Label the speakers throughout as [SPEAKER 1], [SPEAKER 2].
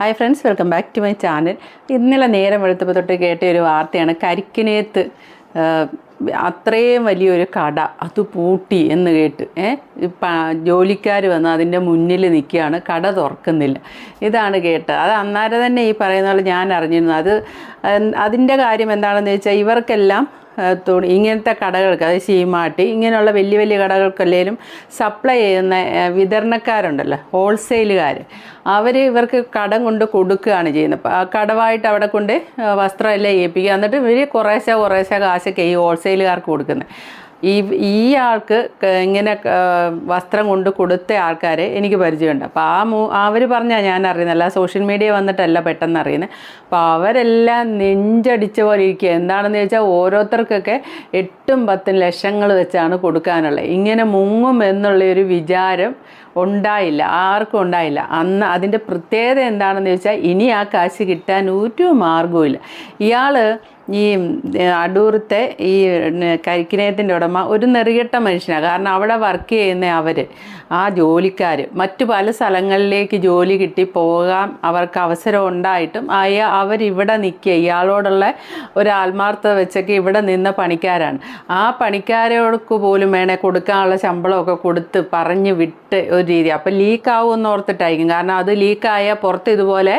[SPEAKER 1] Hi friends welcome back to my channel ഇന്നലെ നേരം വെളുത്തപ്പോൾ തൊട്ട് കേട്ട ഒരു വാർത്തയാണ് കരിക്കിനേത്ത് അത്രയും വലിയൊരു കട അത് പൂട്ടി എന്ന് കേട്ട് ജോലിക്കാർ വന്ന് അതിന്റെ മുന്നിൽ നിൽക്കുകയാണ് കട തുറക്കുന്നില്ല. ഇതാണ് കേട്ടത്. അത് അന്നേരം തന്നെ ഈ പറയുന്ന പോലെ ഞാൻ അറിഞ്ഞിരുന്നു. അത് അതിന്റെ കാര്യം എന്താണെന്ന് ചോദിച്ചാൽ ഇവർക്കെല്ലാം തുണി ഇങ്ങനത്തെ കടകൾക്ക് അതായത് ശീമാട്ടി ഇങ്ങനെയുള്ള വലിയ വലിയ കടകൾക്കല്ലേലും സപ്ലൈ ചെയ്യുന്ന വിതരണക്കാരുണ്ടല്ലോ ഹോൾസെയിലുകാർ അവർ ഇവർക്ക് കടം കൊണ്ട് കൊടുക്കുകയാണ് ചെയ്യുന്നത്. കടമായിട്ട് അവിടെ കൊണ്ട് വസ്ത്രമെല്ലാം ഏൽപ്പിക്കുക. എന്നിട്ട് ഇവർ കുറേശ്ശെ കുറേശ്ശെ കാശൊക്കെ ഈ ഹോൾസെയിലുകാർക്ക് കൊടുക്കുന്നത്. ഈ ഈ ആൾക്ക് ഇങ്ങനെ വസ്ത്രം കൊണ്ട് കൊടുത്ത ആൾക്കാരെ എനിക്ക് പരിചയമുണ്ട്. അപ്പോൾ ആ മൂ അവർ പറഞ്ഞാൽ ഞാൻ അറിയുന്നത്. അല്ല സോഷ്യൽ മീഡിയ വന്നിട്ടല്ല പെട്ടെന്ന് അറിയുന്നത്. അപ്പോൾ അവരെല്ലാം നെഞ്ചടിച്ച പോലെ ഇരിക്കുക എന്താണെന്ന് ചോദിച്ചാൽ ഓരോരുത്തർക്കൊക്കെ എട്ടും പത്തും ലക്ഷങ്ങൾ വെച്ചാണ് കൊടുക്കാനുള്ളത്. ഇങ്ങനെ മുങ്ങും എന്നുള്ളൊരു വിചാരം ഉണ്ടായില്ല. ആർക്കും ഉണ്ടായില്ല. അന്ന് അതിന്റെ പ്രത്യേകത എന്താണെന്ന് ചോദിച്ചാൽ ഇനി ആ കാശ് കിട്ടാൻ ഒരു മാർഗവും ഇല്ല ഇയാൾ ഈ അടൂർത്തെ ഈ കരിക്കിനയത്തിന്റെ ഉടമ ഒരു നെറികെട്ട മനുഷ്യനാണ് കാരണം അവിടെ വർക്ക് ചെയ്യുന്ന അവർ ആ ജോലിക്കാർ മറ്റു പല സ്ഥലങ്ങളിലേക്ക് ജോലി കിട്ടി പോകാൻ അവർക്ക് അവസരം ഉണ്ടായിട്ടും അയ അവരിവിടെ നിൽക്കുക. ഇയാളോടുള്ള ഒരു ആത്മാർത്ഥത വെച്ചൊക്കെ ഇവിടെ നിന്ന പണിക്കാരാണ്. ആ പണിക്കാരോടൊക്കെ പോലും വേണേൽ കൊടുക്കാനുള്ള ശമ്പളമൊക്കെ കൊടുത്ത് പറഞ്ഞ് വിട്ട് ഒരു രീതി. അപ്പം ലീക്കാവുമെന്ന് ഓർത്തിട്ടായിരിക്കും. കാരണം അത് ലീക്കായാൽ പുറത്ത് ഇതുപോലെ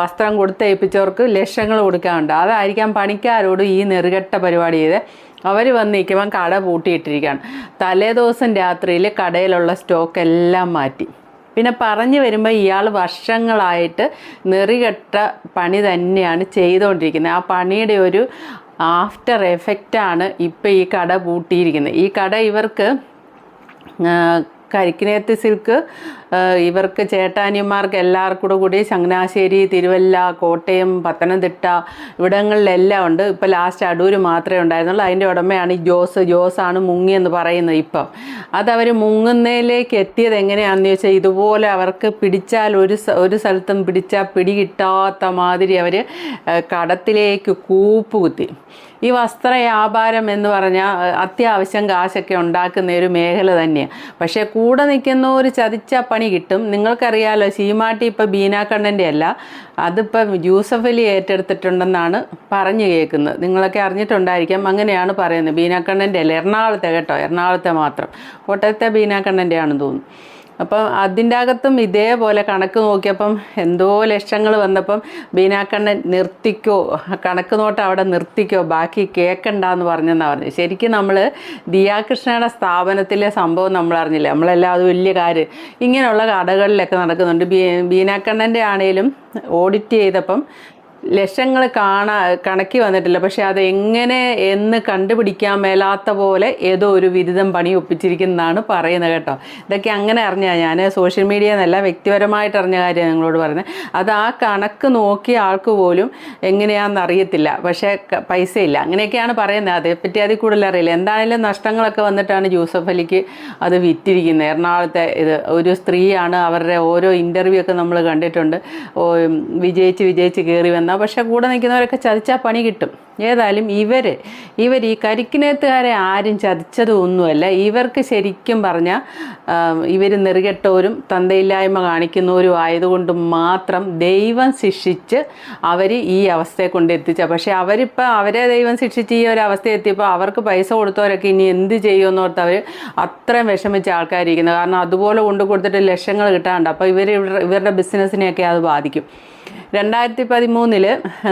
[SPEAKER 1] വസ്ത്രം കൊടുത്ത് ഏൽപ്പിച്ചവർക്ക് ലക്ഷങ്ങൾ കൊടുക്കാറുണ്ട് അതായിരിക്കാം പണിക്കാരോട് ഈ നെറുകെട്ട പരിപാടി ചെയ്ത് അവർ വന്ന് നിൽക്കുമ്പം കട പൂട്ടിയിട്ടിരിക്കുകയാണ്. തലേദിവസം രാത്രിയിൽ കടയിലുള്ള സ്റ്റോക്ക് എല്ലാം മാറ്റി. പിന്നെ പറഞ്ഞു വരുമ്പോൾ ഇയാൾ വർഷങ്ങളായിട്ട് നെറികെട്ട പണി തന്നെയാണ് ചെയ്തുകൊണ്ടിരിക്കുന്നത് ആ പണിയുടെ ഒരു ആഫ്റ്റർ എഫക്റ്റാണ് ഇപ്പോൾ ഈ കട പൂട്ടിയിരിക്കുന്നത്. ഈ കട ഇവർക്ക് കരിക്കിനേത്തി സിൽക്ക് ഇവർക്ക് ചേട്ടാനിമാർക്ക് എല്ലാവർക്കും കൂടി ചങ്ങനാശ്ശേരി തിരുവല്ല കോട്ടയം പത്തനംതിട്ട ഇവിടങ്ങളിലെല്ലാം ഉണ്ട്. ഇപ്പോൾ ലാസ്റ്റ് അടൂര് മാത്രമേ ഉണ്ടായിരുന്നുള്ളൂ. അതിന്റെ ഉടമയാണ് ഈ ജോസ്. ജോസാണ് മുങ്ങിയെന്ന് പറയുന്നത് ഇപ്പം. അതവർ മുങ്ങുന്നതിലേക്ക് എത്തിയത് എങ്ങനെയാണെന്ന് ചോദിച്ചാൽ ഇതുപോലെ അവർക്ക് പിടിച്ചാൽ ഒരു ഒരു സ്ഥലത്തും പിടിച്ചാൽ പിടി കിട്ടാത്ത മാതിരി അവർ കടത്തിലേക്ക് കൂപ്പ് കുത്തി ഈ വസ്ത്ര വ്യാപാരം എന്ന് പറഞ്ഞാൽ അത്യാവശ്യം കാശൊക്കെ ഉണ്ടാക്കുന്ന ഒരു മേഖല തന്നെയാണ് പക്ഷേ കൂടെ നിൽക്കുന്ന ഒരു ചതിച്ച പണി കിട്ടും. നിങ്ങൾക്കറിയാലോ ശീമാട്ടി ഇപ്പോൾ ബീനാക്കണ്ണന്റെ അല്ല. അതിപ്പോൾ യൂസഫ് അലി ഏറ്റെടുത്തിട്ടുണ്ടെന്നാണ് പറഞ്ഞു കേൾക്കുന്നത്. നിങ്ങളൊക്കെ അറിഞ്ഞിട്ടുണ്ടായിരിക്കാം. അങ്ങനെയാണ് പറയുന്നത്. ബീനാക്കണ്ണന്റെ അല്ല. എറണാകുളത്തെ കേട്ടോ. എറണാകുളത്തെ മാത്രം. കോട്ടയത്തെ ബീനാക്കണ്ണന്റെ ആണെന്ന് തോന്നുന്നു. അപ്പം അതിന്റെ അകത്തും ഇതേപോലെ കണക്ക് നോക്കിയപ്പം എന്തോ ലക്ഷങ്ങൾ വന്നപ്പം ബീനാക്കണ്ണൻ നിർത്തിക്കോ കണക്ക് നോട്ട് അവിടെ നിർത്തിക്കോ ബാക്കി കേൾക്കണ്ട എന്ന് പറഞ്ഞെന്നാണ് പറഞ്ഞത്. ശരിക്കും നമ്മൾ ദിയാകൃഷ്ണയുടെ സ്ഥാപനത്തിലെ സംഭവം നമ്മൾ അറിഞ്ഞില്ല നമ്മളെല്ലാം അത് വലിയ കാര്യം. ഇങ്ങനെയുള്ള കടകളിലൊക്കെ നടക്കുന്നുണ്ട്. ബീ ബീനാക്കണ്ണന്റെ ആണേലും ഓഡിറ്റ് ചെയ്തപ്പം ലക്ഷങ്ങൾ കാണാ കണക്കി വന്നിട്ടില്ല. പക്ഷെ അത് എങ്ങനെ എന്ന് കണ്ടുപിടിക്കാൻ മേലാത്ത പോലെ ഏതോ ഒരു ബിരുദം പണി ഒപ്പിച്ചിരിക്കുന്നതാണ് പറയുന്നത് കേട്ടോ. ഇതൊക്കെ അങ്ങനെ അറിഞ്ഞാൽ ഞാൻ സോഷ്യൽ മീഡിയ എന്നല്ല വ്യക്തിപരമായിട്ട് അറിഞ്ഞ കാര്യം നിങ്ങളോട് പറഞ്ഞത് അത് ആ കണക്ക് നോക്കിയ ആൾക്ക് പോലും എങ്ങനെയാണെന്ന് അറിയത്തില്ല. പക്ഷേ പൈസയില്ല. അങ്ങനെയൊക്കെയാണ് പറയുന്നത്. അതേപ്പറ്റി അതിൽ കൂടുതൽ അറിയില്ല. എന്തായാലും നഷ്ടങ്ങളൊക്കെ വന്നിട്ടാണ് ജൂസഫ് അലിക്ക് അത് വിറ്റിരിക്കുന്നത്. എറണാകുളത്തെ ഇത് ഒരു സ്ത്രീയാണ് അവരുടെ ഓരോ ഇന്റർവ്യൂ ഒക്കെ നമ്മൾ കണ്ടിട്ടുണ്ട്. വിജയിച്ച് വിജയിച്ച് കയറി വന്ന പക്ഷേ കൂടെ നിൽക്കുന്നവരൊക്കെ ചതിച്ചാൽ പണി കിട്ടും. ഏതായാലും ഇവർ ഇവർ ഈ കരിക്കിനേത്തുകാരെ ആരും ചതിച്ചതൊന്നുമല്ല. ഇവർക്ക് ശരിക്കും പറഞ്ഞാൽ ഇവർ നെറുകെട്ടവരും തന്തയില്ലായ്മ കാണിക്കുന്നവരും ആയതുകൊണ്ട് മാത്രം ദൈവം ശിക്ഷിച്ച് അവർ ഈ അവസ്ഥയെ കൊണ്ട് എത്തിച്ച പക്ഷേ അവരിപ്പോൾ അവരെ ദൈവം ശിക്ഷിച്ച് ഈ ഒരു അവസ്ഥ എത്തിയപ്പോൾ അവർക്ക് പൈസ കൊടുത്തവരൊക്കെ ഇനി എന്ത് ചെയ്യുമെന്നോർത്ത് അവർ അത്രയും വിഷമിച്ച ആൾക്കാരിക്കുന്നത് കാരണം അതുപോലെ കൊണ്ടു കൊടുത്തിട്ട് ലക്ഷങ്ങൾ കിട്ടാണ്ട്. അപ്പോൾ ഇവർ ഇവരുടെ ബിസിനസ്സിനെയൊക്കെ അത് ബാധിക്കും. രണ്ടായിരത്തി പതിമൂന്നിൽ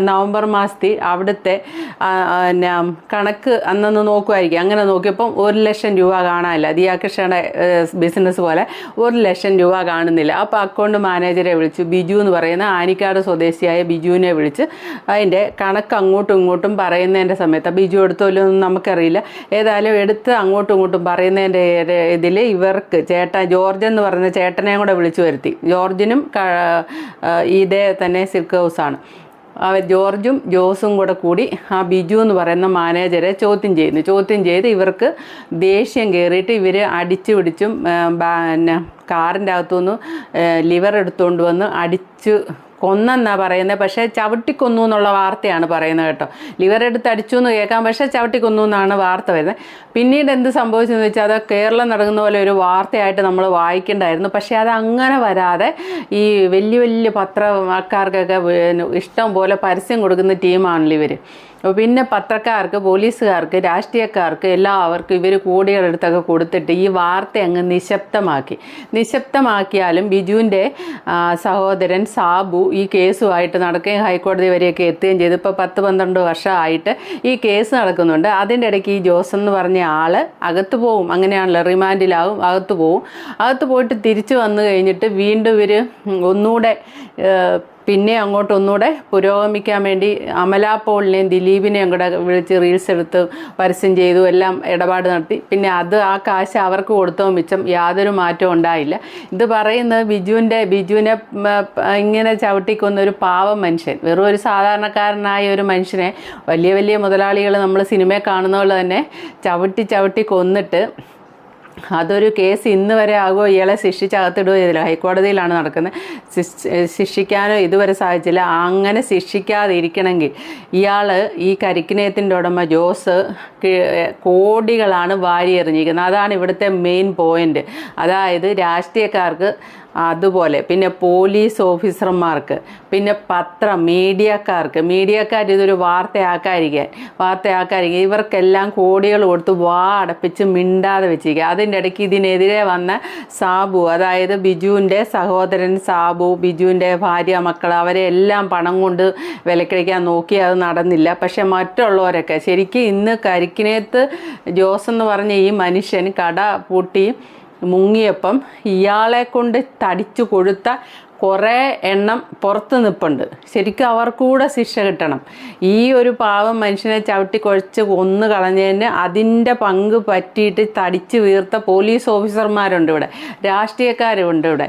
[SPEAKER 1] നവംബർ മാസത്തിൽ അവിടുത്തെ പിന്നെ കണക്ക് അന്നൊന്ന് നോക്കുമായിരിക്കും അങ്ങനെ നോക്കിയപ്പം ഒരു ലക്ഷം രൂപ കാണാനില്ല. ദിയാകൃഷ്ണയുടെ ബിസിനസ് പോലെ ഒരു ലക്ഷം രൂപ കാണുന്നില്ല. അപ്പോൾ അക്കൗണ്ട് മാനേജറെ വിളിച്ചു. ബിജു എന്ന് പറയുന്ന ആനിക്കാട് സ്വദേശിയായ ബിജുവിനെ വിളിച്ച് അതിന്റെ കണക്ക് അങ്ങോട്ടും ഇങ്ങോട്ടും പറയുന്നതിന്റെ സമയത്ത് ബിജു എടുത്തോലൊന്നും നമുക്കറിയില്ല. ഏതായാലും എടുത്ത് അങ്ങോട്ടും ഇങ്ങോട്ടും പറയുന്നതിന്റെ ഇതിൽ ഇവർക്ക് ചേട്ടൻ ജോർജ് എന്ന് പറയുന്ന ചേട്ടനെയും കൂടെ വിളിച്ചു വരുത്തി. ജോർജിനും ഇതേ തന്നെ സിൽക്ക് ഹൗസാണ്. അവർ ജോർജും ജോസും കൂടെ കൂടി ആ ബിജു എന്ന് പറയുന്ന മാനേജരെ ചോദ്യം ചെയ്യുന്നു. ചോദ്യം ചെയ്ത് ഇവർക്ക് ദേഷ്യം കയറിയിട്ട് ഇവർ അടിച്ചു പിടിച്ചും പിന്നെ കാറിന്റെ അകത്തുനിന്ന് ലിവർ എടുത്തുകൊണ്ട് വന്ന് അടിച്ച് കൊന്നെന്നാ പറയുന്നത് പക്ഷേ ചവിട്ടിക്കൊന്നു എന്നുള്ള വാർത്തയാണ് പറയുന്നത് കേട്ടോ. ലിവർ എടുത്ത് അടിച്ചു എന്ന് കേൾക്കാം. പക്ഷേ ചവിട്ടിക്കൊന്നു എന്നാണ് വാർത്ത വരുന്നത്. പിന്നീട് എന്ത് സംഭവിച്ചെന്ന് വെച്ചാൽ അത് കേരളം നടക്കുന്ന പോലെ ഒരു വാർത്തയായിട്ട് നമ്മൾ വായിക്കേണ്ടായിരുന്നു. പക്ഷേ അത് അങ്ങനെ വരാതെ ഈ വലിയ വലിയ പത്ര ആൾക്കാർക്കൊക്കെ ഇഷ്ടം പോലെ പരസ്യം കൊടുക്കുന്ന ടീമാണല്ലോ ഇവർ പിന്നെ പത്രക്കാർക്ക് പോലീസുകാർക്ക് രാഷ്ട്രീയക്കാർക്ക് എല്ലാവർക്കും ഇവർ കൂടിയടുത്തൊക്കെ കൊടുത്തിട്ട് ഈ വാർത്ത അങ്ങ് നിശബ്ദമാക്കി. നിശബ്ദമാക്കിയാലും ബിജുവിന്റെ സഹോദരൻ സാബു ഈ കേസുമായിട്ട് നടക്കുകയും ഹൈക്കോടതി വരെയൊക്കെ എത്തുകയും ചെയ്തു. ഇപ്പോൾ പത്ത് പന്ത്രണ്ട് വർഷമായിട്ട് ഈ കേസ് നടക്കുന്നുണ്ട്. അതിന്റെ ഇടയ്ക്ക് ഈ ജോസ് എന്ന് പറഞ്ഞ ആൾ അകത്ത് പോവും. അങ്ങനെയാണല്ലോ റിമാൻഡിലാവും അകത്ത് പോവും. അകത്ത് പോയിട്ട് തിരിച്ചു വന്നു കഴിഞ്ഞിട്ട് വീണ്ടും ഇവർ ഒന്നുകൂടെ പിന്നെ അങ്ങോട്ട് ഒന്നുകൂടെ പുരോഗമിക്കാൻ വേണ്ടി അമല പോളിനെയും ദിലീപിനെയും കൂടെ വിളിച്ച് റീൽസ് എടുത്ത് പരസ്യം ചെയ്തു എല്ലാം ഇടപാട് നടത്തി. പിന്നെ അത് ആ കാശ് അവർക്ക് കൊടുത്തോ മിച്ചം യാതൊരു മാറ്റവും ഉണ്ടായില്ല. ഇത് പറയുന്നത് ബിജുവിന്റെ ബിജുവിനെ ഇങ്ങനെ ചവിട്ടിക്കൊന്ന ഒരു പാവം മനുഷ്യൻ. വെറും ഒരു സാധാരണക്കാരനായ ഒരു മനുഷ്യനെ വലിയ വലിയ മുതലാളികൾ നമ്മൾ സിനിമയെ കാണുന്ന പോലെ തന്നെ ചവിട്ടി ചവിട്ടി കൊന്നിട്ട് അതൊരു കേസ് ഇന്ന് വരെ ആകുമോ? ഇയാളെ ശിക്ഷിച്ചകത്തിടുകയോ ചെയ്തില്ല. ഹൈക്കോടതിയിലാണ് നടക്കുന്നത്. ശിക്ഷിക്കാനോ ഇതുവരെ സാധിച്ചില്ല. അങ്ങനെ ശിക്ഷിക്കാതെ ഇരിക്കണമെങ്കിൽ ഇയാൾ ഈ കരിക്കിനയത്തിന്റെ ഉടമ ജോസ് കോടികളാണ് വാരി എറിഞ്ഞിരിക്കുന്നത് അതാണ് ഇവിടുത്തെ മെയിൻ പോയിന്റ്. അതായത് രാഷ്ട്രീയക്കാർക്ക് അതുപോലെ. പിന്നെ പോലീസ് ഓഫീസർമാർക്ക് പിന്നെ പത്രം മീഡിയക്കാർക്ക്. മീഡിയക്കാർ ഇതൊരു വാർത്തയാക്കാതിരിക്കാൻ വാർത്തയാക്കാതിരിക്കാൻ ഇവർക്കെല്ലാം കോടികൾ കൊടുത്ത് വാ അടപ്പിച്ച് മിണ്ടാതെ വെച്ചിരിക്കുക. അതിന്റെ ഇടയ്ക്ക് ഇതിനെതിരെ വന്ന സാബു അതായത് ബിജുവിന്റെ സഹോദരൻ സാബു ബിജുവിന്റെ ഭാര്യ മക്കൾ അവരെ എല്ലാം പണം കൊണ്ട് വിലക്കഴിക്കാൻ നോക്കി അത് നടന്നില്ല. പക്ഷെ മറ്റുള്ളവരൊക്കെ ശരിക്കും ഇന്ന് കരിക്കിനേത്ത് ജോസ് എന്ന് പറഞ്ഞ ഈ മനുഷ്യൻ കട പൂട്ടി മുങ്ങിയപ്പം ഇയാളെ കൊണ്ട് തടിച്ചു കൊഴുത്ത കുറേ എണ്ണം പുറത്ത് നിൽപ്പുണ്ട് ശരിക്കും അവർക്കൂടെ ശിക്ഷ കിട്ടണം. ഈ ഒരു പാവം മനുഷ്യനെ ചവിട്ടി കുഴച്ച് കൊന്നു കളഞ്ഞതിന് അതിന്റെ പങ്ക് പറ്റിയിട്ട് തടിച്ച് വീർത്ത പോലീസ് ഓഫീസർമാരുണ്ട് ഇവിടെ. രാഷ്ട്രീയക്കാരുണ്ട് ഇവിടെ.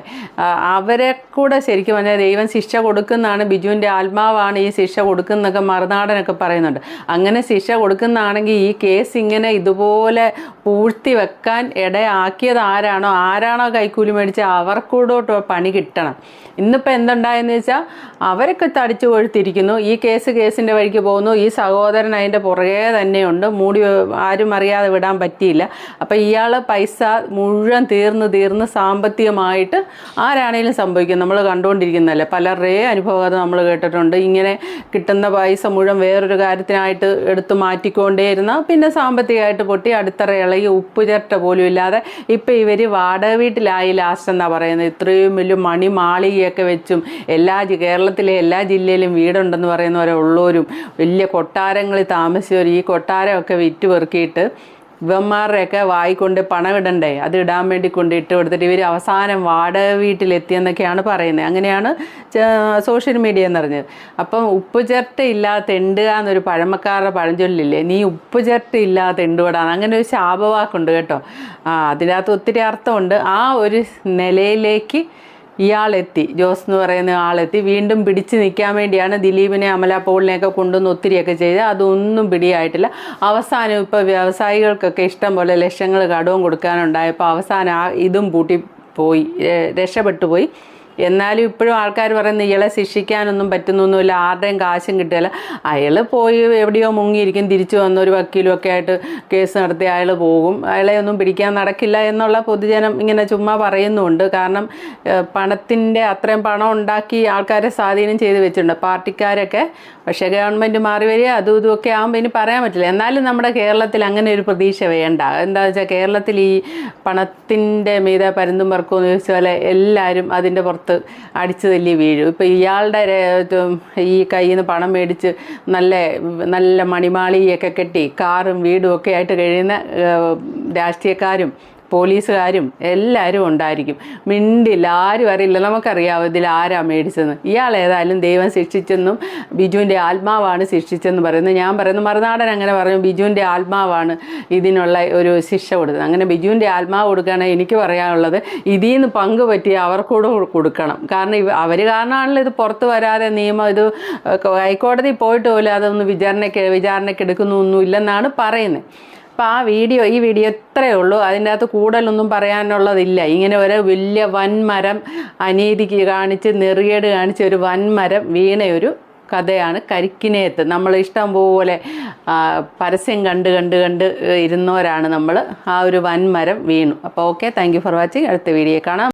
[SPEAKER 1] അവരെ കൂടെ ശരിക്കും പറഞ്ഞാൽ ദൈവം ശിക്ഷ കൊടുക്കുന്നതാണ് ബിജുവിന്റെ ആത്മാവാണ് ഈ ശിക്ഷ കൊടുക്കുന്നതൊക്കെ മറുനാടനൊക്കെ പറയുന്നുണ്ട്. അങ്ങനെ ശിക്ഷ കൊടുക്കുന്നതാണെങ്കിൽ ഈ കേസ് ഇങ്ങനെ ഇതുപോലെ പൂഴ്ത്തി വെക്കാൻ ഇടയാക്കിയത് ആരാണോ? ആരാണോ കൈക്കൂലി മേടിച്ച് അവർക്കൂടോട്ട് പണി കിട്ടണം? ഇന്നിപ്പോൾ എന്തുണ്ടായെന്ന് വെച്ചാൽ അവരൊക്കെ തടിച്ചു കൊഴുത്തിരിക്കുന്നു. ഈ കേസ് കേസിന്റെ വഴിക്ക് പോകുന്നു. ഈ സഹോദരൻ അതിന്റെ പുറകെ തന്നെയുണ്ട്. മൂടി ആരും അറിയാതെ വിടാൻ പറ്റിയില്ല. അപ്പോൾ ഇയാൾ പൈസ മുഴുവൻ തീർന്ന് തീർന്ന് സാമ്പത്തികമായിട്ട് ആരാണേലും സംഭവിക്കും. നമ്മൾ കണ്ടുകൊണ്ടിരിക്കുന്നതല്ലേ? പലരുടെയും അനുഭവം നമ്മൾ കേട്ടിട്ടുണ്ട്. ഇങ്ങനെ കിട്ടുന്ന പൈസ മുഴുവൻ വേറൊരു കാര്യത്തിനായിട്ട് എടുത്ത് മാറ്റിക്കൊണ്ടേയിരുന്ന പിന്നെ സാമ്പത്തികമായിട്ട് പൊട്ടി അടിത്തറ ഇളകി ഉപ്പ് ചിരട്ട പോലും ഇല്ലാതെ ഇപ്പം ഇവർ വാടക വീട്ടിലായി ലാസ്റ്റ് എന്നാണ് പറയുന്നത്? ഇത്രയും വലിയ മണി മാളികയൊക്കെ വെച്ചും എല്ലാ കേരളത്തിലെ എല്ലാ ജില്ലയിലും വീടുണ്ടെന്ന് പറയുന്നവരെ ഉള്ളവരും വലിയ കൊട്ടാരങ്ങളിൽ താമസിച്ചവർ ഈ കൊട്ടാരമൊക്കെ വിറ്റ് പെറുക്കിയിട്ട് ഇവന്മാരുടെയൊക്കെ വായിക്കൊണ്ട് പണം ഇടണ്ടേ അത് ഇടാൻ വേണ്ടി കൊണ്ട് ഇട്ട് കൊടുത്തിട്ട് ഇവർ അവസാനം വാടക വീട്ടിലെത്തിയെന്നൊക്കെയാണ് പറയുന്നത്. അങ്ങനെയാണ് സോഷ്യൽ മീഡിയ എന്ന് പറഞ്ഞത്. അപ്പം ഉപ്പ് ചിരട്ട ഇല്ലാത്ത തെണ്ടുക എന്നൊരു പഴമക്കാരുടെ പഴഞ്ചൊല്ലില്ലേ? നീ ഉപ്പ് ചിരട്ട തെണ്ടുവിടാന്ന് അങ്ങനെ ഒരു ശാപവാക്കുണ്ട് കേട്ടോ. ആ അതിനകത്ത് ഒത്തിരി അർത്ഥമുണ്ട്. ആ ഒരു നിലയിലേക്ക് ഇയാളെത്തി. ജോസ് എന്ന് പറയുന്ന ആളെത്തി. വീണ്ടും പിടിച്ചു നിൽക്കാൻ വേണ്ടിയാണ് ദിലീപിനെ അമല പോളിനെയൊക്കെ കൊണ്ടുവന്ന് ഒത്തിരിയൊക്കെ ചെയ്ത് അതൊന്നും പിടിയായിട്ടില്ല. അവസാനം ഇപ്പോൾ വ്യവസായികൾക്കൊക്കെ ഇഷ്ടം പോലെ ലക്ഷങ്ങൾ കടവും കൊടുക്കാനുണ്ടായപ്പോൾ അവസാനം ആ ഇതും പൂട്ടി പോയി. രക്ഷപ്പെട്ടു പോയി. എന്നാലും ഇപ്പോഴും ആൾക്കാർ പറയുന്നത് ഇയാളെ ശിക്ഷിക്കാനൊന്നും പറ്റുന്നൊന്നുമില്ല ആരുടെയും കാശും കിട്ടുകയില്ല അയാൾ പോയി എവിടെയോ മുങ്ങിയിരിക്കും തിരിച്ചു വന്ന ഒരു വക്കീലും ഒക്കെ ആയിട്ട് കേസ് നടത്തി അയാൾ പോകും. അയാളെ ഒന്നും പിടിക്കാൻ നടക്കില്ല എന്നുള്ള പൊതുജനം ഇങ്ങനെ ചുമ്മാ പറയുന്നുണ്ട്. കാരണം പണത്തിന്റെ അത്രയും പണം ഉണ്ടാക്കി ആൾക്കാരെ സ്വാധീനം ചെയ്ത് വെച്ചിട്ടുണ്ട്. പാർട്ടിക്കാരൊക്കെ പക്ഷേ ഗവൺമെന്റ് മാറി വരിക അതും ഇതുമൊക്കെ ആകുമ്പോൾ ഇനി പറയാൻ പറ്റില്ല. എന്നാലും നമ്മുടെ കേരളത്തിൽ അങ്ങനെ ഒരു പ്രതീക്ഷ വേണ്ട. എന്താ വെച്ചാൽ കേരളത്തിൽ ഈ പണത്തിന്റെ മീത പരുന്തും പറക്കുമെന്ന് ചോദിച്ചാൽ എല്ലാവരും അതിന്റെ പുറത്ത് അടിച്ചു തല്ലി വീഴും. ഇപ്പം ഇയാളുടെ ഈ കയ്യിൽ നിന്ന് പണം മേടിച്ച് നല്ല നല്ല മണിമാളിയൊക്കെ കെട്ടി കാറും വീടും ഒക്കെ ആയിട്ട് കഴിയുന്ന രാഷ്ട്രീയക്കാരും പോലീസുകാരും എല്ലാവരും ഉണ്ടായിരിക്കും. മിണ്ടില്ല ആരും അറിയില്ല. നമുക്കറിയാവോ ഇതിൽ ആരാ മേടിച്ചതെന്ന്. ഇയാൾ ഏതായാലും ദൈവം ശിക്ഷിച്ചെന്നും ബിജുവിന്റെ ആത്മാവാണ് ശിക്ഷിച്ചെന്ന് പറയുന്നത് ഞാൻ പറയുന്നു മറുനാടൻ അങ്ങനെ പറഞ്ഞു ബിജുവിന്റെ ആത്മാവാണ് ഇതിനുള്ള ഒരു ശിക്ഷ കൊടുത്തത്. അങ്ങനെ ബിജുവിന്റെ ആത്മാവ് കൊടുക്കുകയാണെങ്കിൽ എനിക്ക് പറയാനുള്ളത്. ഇതിൽ നിന്ന് പങ്ക് പറ്റി അവർക്കൂടെ കൊടുക്കണം. കാരണം അവർ കാരണമാണല്ലോ ഇത് പുറത്ത് വരാതെ നിയമം ഇത് ഹൈക്കോടതി പോയിട്ട് പോലും അതൊന്ന് വിചാരണയ്ക്ക് വിചാരണയ്ക്ക് എടുക്കുന്നൊന്നും ഇല്ലെന്നാണ് പറയുന്നത്. അപ്പോൾ ആ വീഡിയോ ഈ വീഡിയോ ഇത്രയേ ഉള്ളൂ. അതിന്റെ അകത്ത് കൂടുതലൊന്നും പറയാനുള്ളതില്ല. ഇങ്ങനെ ഒരു വലിയ വൻമരം അനീതിക്ക് കാണിച്ച് നെറിയേട് കാണിച്ച് ഒരു വൻമരം വീണ ഒരു കഥയാണ് കരിക്കിനേത്ത്. നമ്മൾ ഇഷ്ടം പോലെ പരസ്യം കണ്ട് കണ്ട് കണ്ട് ഇരുന്നവരാണ് നമ്മൾ. ആ ഒരു വൻമരം വീണു. അപ്പോൾ ഓക്കെ താങ്ക് ഫോർ വാച്ചിങ്. അടുത്ത വീഡിയോ കാണാം.